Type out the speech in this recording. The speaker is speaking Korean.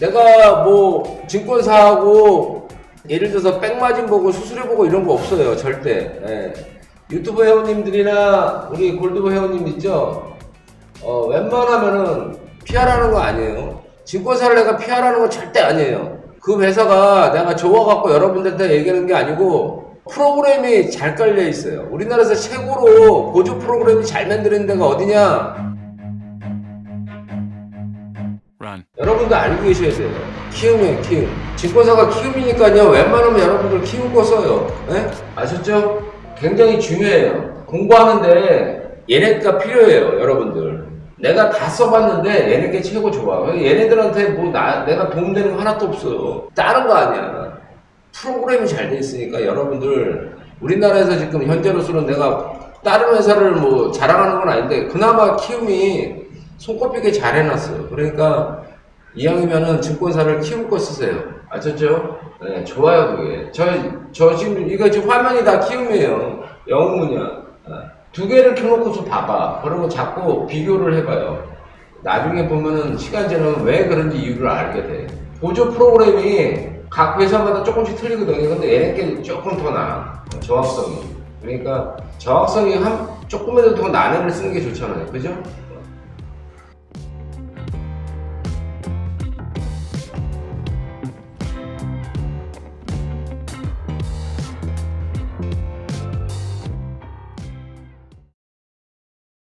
내가 뭐 증권사하고 예를 들어서 백마진 보고 수수료 보고 이런 거 없어요 절대. 예. 유튜브 회원님들이나 우리 골드브 회원님 있죠? 어, 웬만하면은 PR하는 거 아니에요. 증권사를 내가 PR하는 거 절대 아니에요. 그 회사가 내가 좋아갖고 여러분들한테 얘기하는 게 아니고 프로그램이 잘 깔려 있어요. 우리나라에서 최고로 보조 프로그램이 잘 만드는 데가 어디냐 여러분도 알고 계셔야 돼요. 키움이에요, 키움. 증권사가 키움이니까요. 웬만하면 여러분들 키운 거 써요. 예? 아셨죠? 굉장히 중요해요. 공부하는데 얘네가 필요해요, 여러분들. 내가 다 써봤는데 얘네게 최고 좋아. 얘네들한테 뭐 나, 내가 도움되는 거 하나도 없어. 다른 거 아니야. 프로그램이 잘 돼 있으니까 여러분들 우리나라에서 지금 현재로서는 내가 다른 회사를 뭐 자랑하는 건 아닌데 그나마 키움이 손꼽히게 잘 해놨어요. 그러니까 이왕이면은 증권사를 키움 거 쓰세요. 아셨죠? 네, 좋아요 그게. 저, 저 지금 이거 지금 화면이 다 키움이에요. 영문이야. 아, 두 개를 켜놓고서 봐봐. 그러면 자꾸 비교를 해봐요. 나중에 보면은 시간 지나면 왜 그런지 이유를 알게 돼. 보조 프로그램이 각 회사마다 조금씩 틀리거든요. 근데 얘네께 조금 더 나아. 정확성이. 그러니까 정확성이 한 조금이라도 더 나는 걸 쓰는 게 좋잖아요. 그죠?